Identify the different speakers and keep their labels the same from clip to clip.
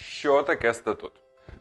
Speaker 1: Що таке статут?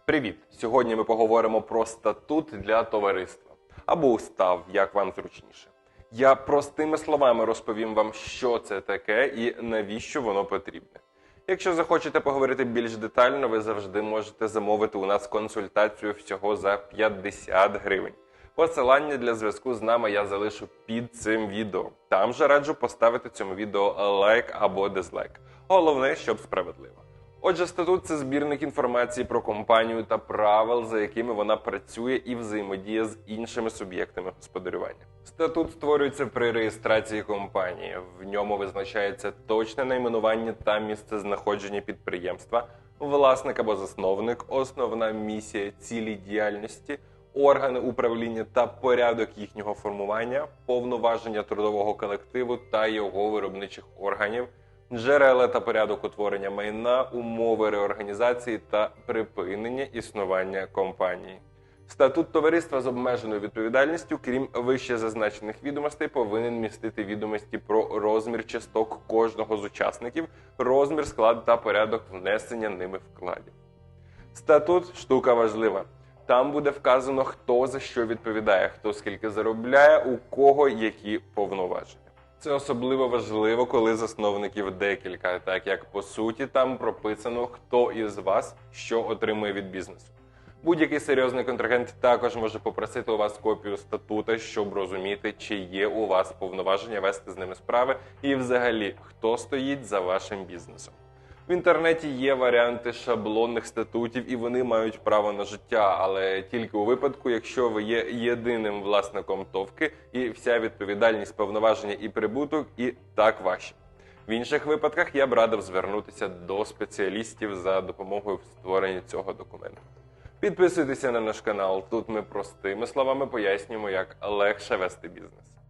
Speaker 1: Привіт! Сьогодні ми поговоримо про статут для товариства або устав, як вам зручніше. Я простими словами розповім вам, що це таке і навіщо воно потрібне. Якщо захочете поговорити більш детально, ви завжди можете замовити у нас консультацію всього за 50 гривень. Посилання для зв'язку з нами я залишу під цим відео. Там же раджу поставити цьому відео лайк або дизлайк. Головне, щоб справедливо. Отже, статут це збірник інформації про компанію та правил, за якими вона працює і взаємодіє з іншими суб'єктами господарювання. Статут створюється при реєстрації компанії. В ньому визначається точне найменування та місце знаходження підприємства, власник або засновник, основна місія, цілі діяльності, органи управління та порядок їхнього формування, повноваження трудового колективу та його виробничих органів джерела та порядок утворення майна, умови реорганізації та припинення існування компанії. Статут товариства з обмеженою відповідальністю, крім вище зазначених відомостей, повинен містити відомості про розмір часток кожного з учасників, розмір, склад та порядок внесення ними вкладів. Статут штука важлива. Там буде вказано, хто за що відповідає, хто скільки заробляє, у кого які повноваження. Це особливо важливо, коли засновників декілька, так як по суті там прописано, хто із вас що отримує від бізнесу. Будь-який серйозний контрагент також може попросити у вас копію статута, щоб розуміти, чи є у вас повноваження вести з ними справи, і взагалі хто стоїть за вашим бізнесом. В інтернеті є варіанти шаблонних статутів, і вони мають право на життя, але тільки у випадку, якщо ви є єдиним власником товки, і вся відповідальність, повноваження і прибуток, і так ваші. В інших випадках я б радив звернутися до спеціалістів за допомогою в створенні цього документу. Підписуйтеся на наш канал. Тут ми простими словами пояснюємо, як легше вести бізнес.